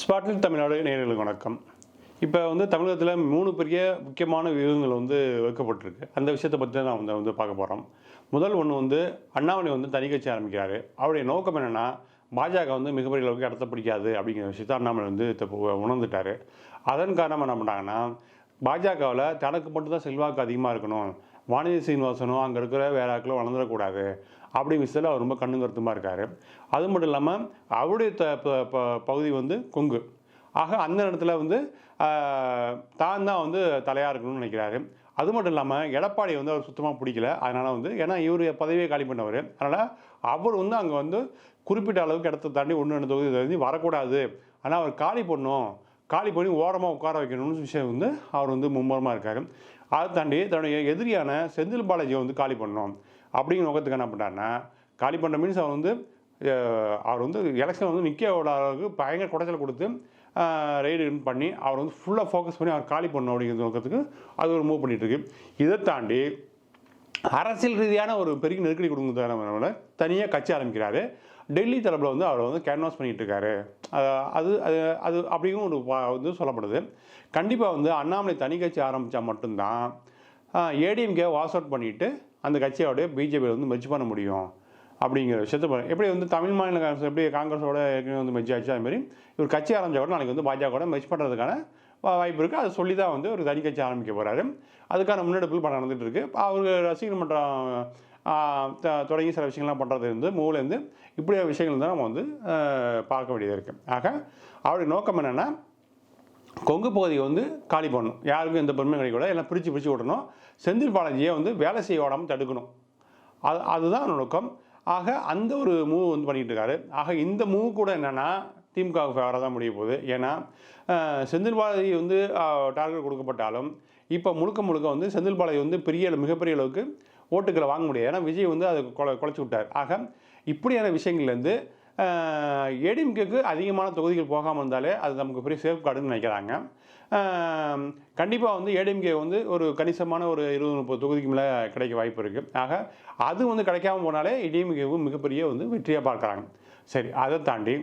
Spotlight Tamil Nadu நேயர்களுக்கு வணக்கம். இப்போ வந்து தமிழகத்தில் மூணு பெரிய முக்கியமான வியூகங்கள் வந்து வைக்கப்பட்டிருக்கு. அந்த விஷயத்தை பற்றி தான் நான் வந்து வந்து பார்க்க போகிறோம் முதல் ஒன்று வந்து அண்ணாமலை வந்து தனி கட்சி ஆரம்பிக்கிறாரு. அவருடைய நோக்கம் என்னென்னா பாஜக வந்து மிகப்பெரிய அளவுக்கு இடத்த பிடிக்காது அப்படிங்கிற விஷயத்த அண்ணாமலை வந்து இப்போ உணர்ந்துட்டார். அதன் காரணமாக என்ன பண்ணாங்கன்னா பாஜகவில் தனக்கு மட்டும்தான் செல்வாக்கு அதிகமாக இருக்கணும். வானதி சீனிவாசனும் அங்கே இருக்கிற வேற ஆட்களும் வளர்ந்துடக்கூடாது. அப்படி விஷயத்தில் அவர் ரொம்ப கண்ணுங்கருத்தமாக இருக்கார். அது மட்டும் இல்லாமல் அவருடைய த ப- ப- பகுதி வந்து கொங்கு. ஆக அந்த இடத்துல வந்து தான் தான் வந்து தலையாக இருக்கணும்னு நினைக்கிறாரு. அது மட்டும் இல்லாமல் எடப்பாடி வந்து அவர் சுத்தமாக பிடிக்கல. அதனால் வந்து ஏன்னா இவர் பதவியை காலி பண்ணவர். அதனால் அவர் வந்து அங்கே வந்து குறிப்பிட்ட அளவுக்கு இடத்த தாண்டி ஒன்று ரெண்டு தொகுதி தாண்டி வரக்கூடாது. ஆனால் அவர் காலி பண்ணும் காலி பண்ணி ஓரமாக உட்கார வைக்கணும்னு விஷயம் வந்து அவர் வந்து மும்முரமாக இருக்கார். அதை தாண்டி தன்னுடைய எதிரியான செந்தில் பாலாஜியை வந்து காலி பண்ணோம் அப்படிங்கிற நோக்கத்துக்கு என்ன பண்ணாருன்னா காலி பண்ணுற மீன்ஸ் அவர் வந்து அவர் வந்து எலெக்ஷன் வந்து நிற்கோட அளவுக்கு பயங்கர குடைச்சல் கொடுத்து ரெய்டு பண்ணி அவர் வந்து ஃபுல்லாக ஃபோக்கஸ் பண்ணி அவர் காலி பண்ணணும் அப்படிங்கிற நோக்கத்துக்கு அது ஒரு மூவ் பண்ணிட்டு இருக்கு. இதை தாண்டி அரசியல் ரீதியான ஒரு பெரிய நெருக்கடி கொடுக்குறதுனால தனியாக கட்சி ஆரம்பிக்கிறாரு. டெல்லி தரப்பில் வந்து அவர் வந்து கேன்வாஸ் பண்ணிகிட்டு இருக்காரு. அது அது அது அப்படியும் ஒரு வந்து சொல்லப்படுது. கண்டிப்பாக வந்து அண்ணாமலை தனி கட்சி ஆரம்பித்தா மட்டும்தான் ஏடிஎம்கே வாஷ் அவுட் பண்ணிவிட்டு அந்த கட்சியோடைய பிஜேபியில் வந்து மெர்ஜ் பண்ண முடியும் அப்படிங்கிற விஷயத்த எப்படி வந்து தமிழ் மாநில காங்கிரஸ் எப்படி காங்கிரஸோட ஏற்கனவே வந்து மெர்ஜ் ஆச்சு அதுமாரி இவர் கட்சி ஆரம்பிச்சா கூட நாளைக்கு வந்து பாஜகவோட மெர்ஜ் பண்ணுறதுக்கான வாய்ப்பு இருக்குது அதை சொல்லி தான் வந்து ஒரு தனி கட்சி ஆரம்பிக்க போகிறாரு அதுக்கான முன்னெடுப்புகள் பண்ண நடந்துகிட்டு இருக்குது அவர் ரசிகர் மன்றம் தொடங்கி சில விஷயங்கள்லாம் பண்ணுறது இருந்து மூலேருந்து இப்படியான விஷயங்கள் தான் நம்ம வந்து பார்க்க வேண்டியதாக இருக்குது ஆக அவருடைய நோக்கம் என்னென்னா கொங்கு பகுதியை வந்து காலி பண்ணணும். யாருக்கும் எந்த பெருமையும் கிடைக்கூடாது எல்லாம் பிரித்து பிரித்து விடணும் செந்தில் பாலாஜியை வந்து வேலை செய்ய விடாமல் தடுக்கணும். அது அதுதான் நோக்கம் ஆக அந்த ஒரு மூவ் வந்து பண்ணிகிட்டு இருக்காரு. ஆக இந்த மூவ் கூட என்னென்னா திமுகவுக்கு ஃபேவராக தான் முடிய போகுது. ஏன்னா செந்தில் பாலாஜி வந்து டார்கெட் கொடுக்கப்பட்டாலும் இப்போ முழுக்க முழுக்க வந்து செந்தில் பாலாஜி வந்து பெரிய மிகப்பெரிய அளவுக்கு ஓட்டுக்களை வாங்க முடியாது. ஏன்னா விஜய் வந்து அதை கொலை குலைச்சி விட்டார். ஆக இப்படியான விஷயங்கள்லேருந்து ஏடிஎம்கேக்கு அதிகமான தொகுதிகள் போகாமல் இருந்தாலே அது நமக்கு பெரிய சேஃப் கார்டுன்னு நினைக்கிறாங்க. கண்டிப்பாக வந்து ஏடிஎம்கே வந்து ஒரு கணிசமான ஒரு இருபது முப்பது தொகுதிக்கு மேலே கிடைக்க வாய்ப்பு இருக்குது ஆக அது வந்து கிடைக்காம போனாலே ஏடிஎம்கேவும் மிகப்பெரிய வந்து வெற்றியாக பார்க்குறாங்க. சரி அதை தாண்டி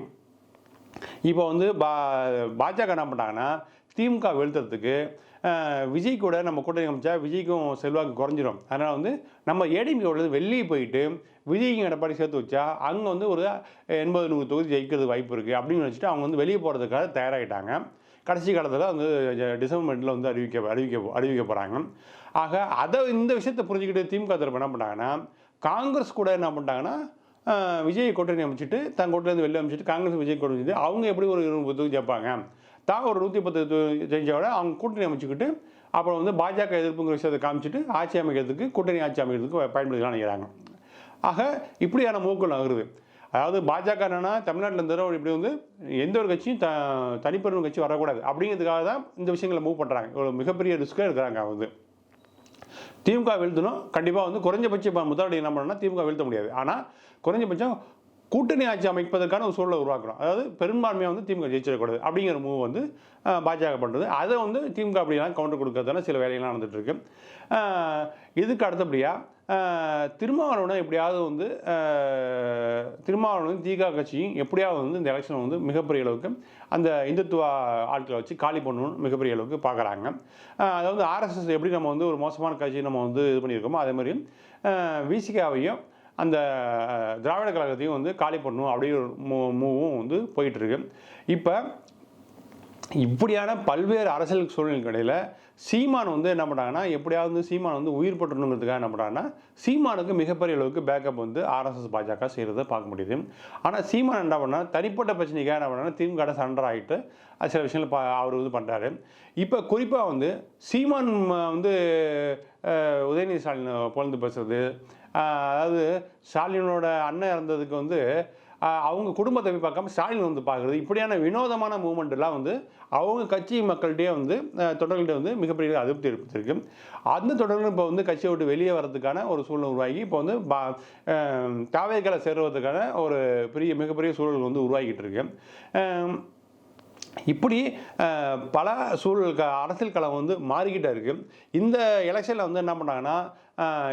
இப்போ வந்து பா பாஜக என்ன பண்ணாங்கன்னா திமுக வெளுத்துறதுக்கு விஜய் கூட நம்ம கூட்டணி அமைச்சா விஜய்க்கும் செல்வாக்கு குறைஞ்சிரும். அதனால் வந்து நம்ம ஏடிஎம்கே வெளியே போயிட்டு விஜய்க்கும் எடப்பாடி சேர்த்து வச்சா அங்கே வந்து ஒரு எண்பது நூறு தொகுதி ஜெயிக்கிறது வாய்ப்பு இருக்குது அப்படின்னு நினச்சிட்டு அவங்க வந்து வெளியே போகிறதுக்காக தயாராகிட்டாங்க கடைசி காலத்தில் வந்து டிசம்பர் மெண்டில் வந்து அறிவிக்க அறிவிக்க அறிவிக்க போகிறாங்க ஆக அதை இந்த விஷயத்தை புரிஞ்சுக்கிட்டு திமுக தரப்பு என்ன பண்ணாங்கன்னா காங்கிரஸ் கூட என்ன பண்ணிட்டாங்கன்னா விஜய் கூட்டணி அமைச்சிட்டு தன் கூட்டணி வெளியே அமைச்சிட்டு காங்கிரஸ் விஜய் கூட்டணி அவங்க எப்படி ஒரு இருபது தொகுதி ஜெயிப்பாங்க? தான் ஒரு நூற்றி பத்து ஜெயிச்சோட அவங்க கூட்டணி அமைச்சுக்கிட்டு அப்புறம் வந்து பாஜக எதிர்ப்புங்கிற விஷயத்தை காமிச்சிட்டு ஆட்சி அமைக்கிறதுக்கு கூட்டணி ஆட்சி அமைக்கிறதுக்கு பயன்படுத்தலாம் நினைக்கிறாங்க. ஆக இப்படியான மூக்கள் நகருது. அதாவது பாஜக என்னன்னா தமிழ்நாட்டில் இருந்தவரை இப்படி வந்து எந்த ஒரு கட்சியும் த தனிப்பெரும் கட்சி வரக்கூடாது. அப்படிங்கிறதுக்காக தான் இந்த விஷயங்களை மூவ் பண்ணுறாங்க ஒரு மிகப்பெரிய ரிஸ்க்காக இருக்கிறாங்க வந்து. திமுக வீழ்த்தணும். கண்டிப்பாக வந்து குறைஞ்சபட்ச முதலாளி என்ன பண்ணணும்னா திமுக வீழ்த்த முடியாது. ஆனால் குறைஞ்சபட்சம் கூட்டணி ஆட்சி அமைப்பதற்கான ஒரு சூழலை உருவாக்கணும் அதாவது பெரும்பான்மையாக வந்து திமுக ஜெயிச்சிடக்கூடாது அப்படிங்கிற மூவ் வந்து பாஜக பண்ணுறது அதை வந்து திமுக அப்படிலாம் கவுண்டர் கொடுக்கறதான சில வேலைகள்லாம் நடந்துகிட்ருக்கு இதுக்கு அடுத்தபடியாக திருமாவளவனை எப்படியாவது வந்து திருமாவளவன் திகா கட்சியும் எப்படியாவது வந்து இந்த எலெக்ஷனை வந்து மிகப்பெரிய அளவுக்கு அந்த இந்துத்துவ ஆட்களை வச்சு காலி பண்ணணும்னு மிகப்பெரிய அளவுக்கு பார்க்குறாங்க. அதாவது ஆர்எஸ்எஸ் எப்படி நம்ம வந்து ஒரு மோசமான கட்சியை நம்ம வந்து இது பண்ணியிருக்கோமோ அதே மாதிரி விசிகாவையும் அந்த திராவிட கழகத்தையும் வந்து காலி பண்ணணும் அப்படிங்கிற ஒரு மூ மூவும் வந்து போயிட்டுருக்கு. இப்போ இப்படியான பல்வேறு அரசியல் சூழ்நிலைக்கு இடையில் சீமான் வந்து என்ன பண்ணுறாங்கன்னா எப்படியாவது வந்து சீமான் வந்து உயிர் பட்டணுங்கிறதுக்காக என்ன பண்ணுறாங்கன்னா சீமானுக்கு மிகப்பெரிய அளவுக்கு பேக்கப் வந்து ஆர்எஸ்எஸ் பாஜக செய்கிறத பார்க்க முடியுது. ஆனால் சீமான் என்ன பண்ணால் தனிப்பட்ட பிரச்சனைக்காக என்ன பண்ணால் திமுக சண்டர் ஆகிட்டு சில விஷயங்கள் பா அவர் வந்து பண்ணுறாரு இப்போ குறிப்பாக வந்து சீமான் வந்து உதயநிதி ஸ்டாலின் புகழ்ந்து பேசுறது அதாவது ஸ்டாலினோட அண்ணன் இறந்ததுக்கு வந்து அவங்க குடும்பத்தை போய் பார்க்காம ஸ்டாலின் வந்து பார்க்குறது. இப்படியான வினோதமான மூமெண்ட்டெல்லாம் வந்து அவங்க கட்சி மக்கள்கிட்டயே வந்து தொடர்கள்ட்ட வந்து மிகப்பெரிய அதிருப்தி ஏற்படுத்தியிருக்கு. அந்த தொடர்களும் இப்போ வந்து கட்சியை விட்டு வெளியே வர்றதுக்கான ஒரு சூழ்நிலை உருவாகி இப்போ வந்து பா தாவேக்களை சேருவதற்கான ஒரு பெரிய மிகப்பெரிய சூழல் வந்து உருவாகிட்டு இருக்கு. இப்படி பல சூழல் க- அரசியல் களம் வந்து மாறிக்கிட்டே இருக்குது இந்த எலெக்ஷனில் வந்து என்ன பண்ணாங்கன்னா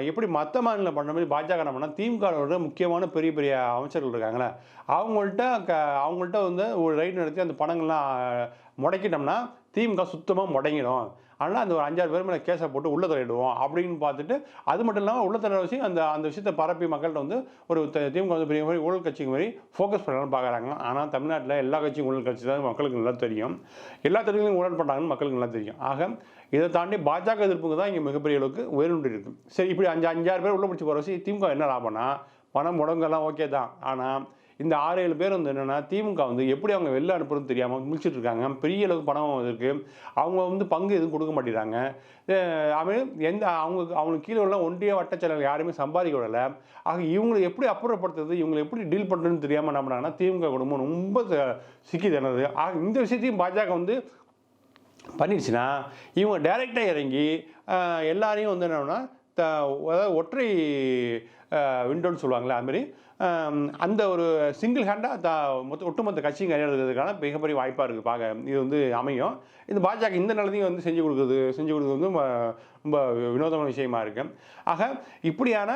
எப்படி மற்ற மாநிலம் பண்ண மாதிரி பாஜக என்ன பண்ணால் திமுகவோட முக்கியமான பெரிய பெரிய அமைச்சர்கள் இருக்காங்களே அவங்கள்ட்ட க அவங்கள்ட்ட வந்து ஒரு ரைடு நடத்தி அந்த பணங்கள்லாம் முடக்கிட்டோம்னா திமுக சுத்தமாக முடங்கிடும். ஆனால் அந்த ஒரு அஞ்சாறு பேர் மேலே கேஸை போட்டு உள்ள தலையிடுவோம் அப்படின்னு பார்த்துட்டு அது மட்டும் இல்லாமல் உள்ள தலைவர் வச்சு அந்த அந்த விஷயத்தை பரப்பி மக்கள்கிட்ட வந்து ஒரு திமுக வந்து பெரிய மாதிரி ஊழல் கட்சி மாதிரி ஃபோக்கஸ் பண்ணலாம்னு பார்க்குறாங்க. ஆனால் தமிழ்நாட்டில் எல்லா கட்சியும் ஊழல் கட்சி தான் மக்களுக்கு நல்லா தெரியும். எல்லா தரப்பிலும் ஊழல் பண்ணுறாங்கன்னு மக்களுக்கு நல்லா தெரியும். ஆக இதை தாண்டி பாஜக எதிர்ப்புக்கு தான் இங்கே மிகப்பெரிய அளவுக்கு உயர்ந்து இருக்கு. சரி இப்படி அஞ்சு அஞ்சாறு பேர் உள்ள பிடிச்சி போகிற வச்சு திமுக என்ன லாபம்னா பணம் முடங்கெல்லாம் ஓகே தான். ஆனால் இந்த ஆறு ஏழு பேர் வந்து என்னென்னா திமுக வந்து எப்படி அவங்க வெளில அனுப்புறதுன்னு தெரியாமல் முடிச்சுட்டு இருக்காங்க பெரிய அளவுக்கு பணம் இருக்குது அவங்க வந்து பங்கு எதுவும் கொடுக்க மாட்டேங்கிறாங்க. அவன் எந்த அவங்க அவங்களுக்கு கீழே உள்ள ஒன்றிய வட்டச்செயலர்கள் யாருமே சம்பாதிக்க விடலை. ஆக இவங்களை எப்படி அப்புறப்படுத்துறது இவங்களை எப்படி டீல் பண்ணுறதுன்னு தெரியாமல் என்ன பண்ணாங்கன்னா திமுக குடும்பம் ரொம்ப ச- சிக்கி திணறது ஆக இந்த விஷயத்தையும் பாஜக வந்து பண்ணிடுச்சுன்னா இவங்க டைரெக்டாக இறங்கி எல்லாரையும் வந்து என்னன்னா த அதாவது ஒற்றை விண்டோன்னு சொல்லுவாங்களே அதுமாரி அந்த ஒரு சிங்கிள் ஹேண்டாக த மொத்த ஒட்டுமொத்த கட்சியும் கையாளுறதுக்கான மிகப்பெரிய வாய்ப்பாக இருக்குது பார்க்க இது வந்து அமையும். இந்த பாஜக இந்த நிலத்தையும் வந்து செஞ்சு கொடுக்குறது செஞ்சு கொடுக்குறது வந்து ரொம்ப வினோதமான விஷயமா இருக்கு. ஆக இப்படியான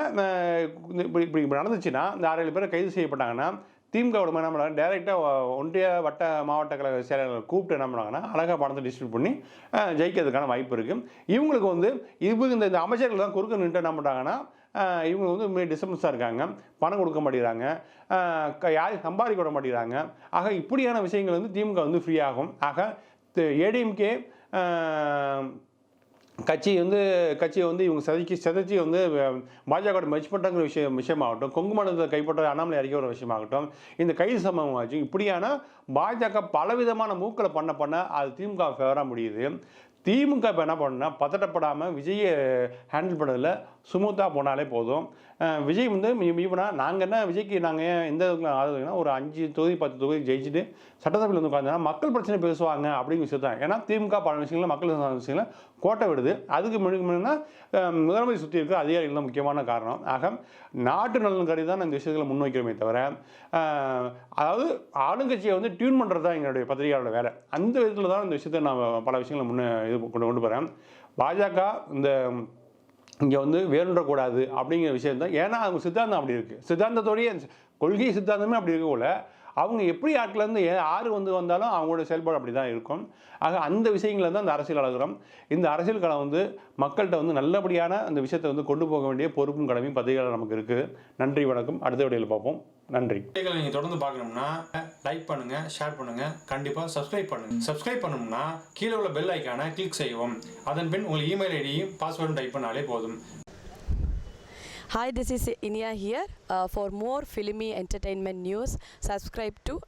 இப்படி இப்படி இப்படி நடந்துச்சுன்னா இந்த ஆறு ஏழு பேர் கைது செய்யப்பட்டாங்கன்னா திமுகவோட என்ன பண்ணுறாங்க டேரெக்டாக ஒன்றிய வட்ட மாவட்ட கழக செயலாளர்கள் கூப்பிட்டு என்ன பண்ணுறாங்கன்னா அழகாக பணத்தை டிஸ்ட்ரிபியூட் பண்ணி ஜெயிக்கிறதுக்கான வாய்ப்பு இருக்குது இவங்களுக்கு வந்து இவங்க இந்த இந்த அமைச்சர்கள் தான் குறுக்க நின்று என்ன பண்ணுறாங்கன்னா இவங்க வந்து உண்மையை டிஸ்டர்பன்ஸாக இருக்காங்க. பணம் கொடுக்க மாட்டேங்கிறாங்க. க- யாரையும் சம்பாதிக்க விட மாட்டேங்கிறாங்க. ஆக இப்படியான விஷயங்கள் வந்து திமுக வந்து ஃப்ரீ ஆகும். ஆக ஏடிஎம்கே கட்சி வந்து கட்சியை வந்து இவங்க சதிச்சு சதைச்சி வந்து பாஜக மெச் பண்ணுறங்கிற விஷயம் விஷயமாகட்டும் கொங்கு மண்டலத்தை கைப்பற்ற அண்ணாமலை அறிக்கை ஒரு விஷயமாகட்டும் இந்த கைது சம்பவம் ஆச்சு. இப்படியான பாஜக பலவிதமான மூக்களை பண்ண பண்ண அது திமுக ஃபேவராக முடியுது. திமுக இப்போ என்ன பண்ணுன்னா பதட்டப்படாமல் விஜயை ஹேண்டில் பண்ணதில் சுமூத்தாக போனாலே போதும். விஜய் வந்து இப்போனா நாங்கள் என்ன விஜய்க்கு நாங்கள் ஏன் எந்த ஆதரவுனா ஒரு அஞ்சு தொகுதி பத்து தொகுதி ஜெயிச்சுட்டு சட்டசபையில் வந்து உட்காந்தா மக்கள் பிரச்சனை பேசுவாங்க அப்படிங்கிற விஷயம் தான். ஏன்னா திமுக பல விஷயங்களில் மக்கள் விஷயங்கள கோட்டை விடுது. அதுக்கு முன்னாடி முதலமைச்சர் சுற்றி இருக்கிற அதிகாரிகள் தான் முக்கியமான காரணம். ஆக நாட்டு நலன் கருதி தான் இந்த விஷயத்தில் முன்வைக்கிறோமே தவிர அதாவது ஆளுங்கட்சியை வந்து டியூன் பண்ணுறது தான் எங்களுடைய பத்திரிகையாளோட வேலை. அந்த விதத்தில் தான் இந்த விஷயத்தை நான் பல விஷயங்களை முன்னே இது கொண்டு கொண்டு போகிறேன் பாஜக இந்த இங்கே வந்து வேறுன்றக்கூடாது அப்படிங்கிற விஷயம் தான் ஏன்னா அவங்க சித்தாந்தம் அப்படி இருக்குது சித்தாந்தத்தோடைய கொள்கை சித்தாந்தமே அப்படி இருக்கக்குள்ள அவங்க எப்படி ஆட்கள்லேருந்து யார் வந்து வந்தாலும் அவங்களோட செயல்பாடு அப்படி தான் இருக்கும். ஆக அந்த விஷயங்களை தான் அந்த அரசியல் கழகம் இந்த அரசியல் கழகம் வந்து மக்கள்கிட்ட வந்து நல்லபடியான அந்த விஷயத்தை வந்து கொண்டு போக வேண்டிய பொறுப்பும் கடமையும் பத்திரிகைகள் நமக்கு இருக்குது நன்றி வணக்கம். அடுத்த வீடியோவில் பார்ப்போம். நன்றி. நீங்கள் தொடர்ந்து பார்க்கணும்னா லைக் பண்ணுங்க ஷேர் பண்ணுங்க. கண்டிப்பாக சப்ஸ்கிரைப் பண்ணுங்க. சப்ஸ்கிரைப் பண்ணணும்னா கீழே உள்ள பெல் ஐக்கானை கிளிக் செய்யவும். அதன் பின் உங்கள் இமெயில் ஐடியும் பாஸ்வேர்டும் டைப் பண்ணாலே போதும். Hi, this is Inia here. Uh, for more filmy entertainment news, subscribe to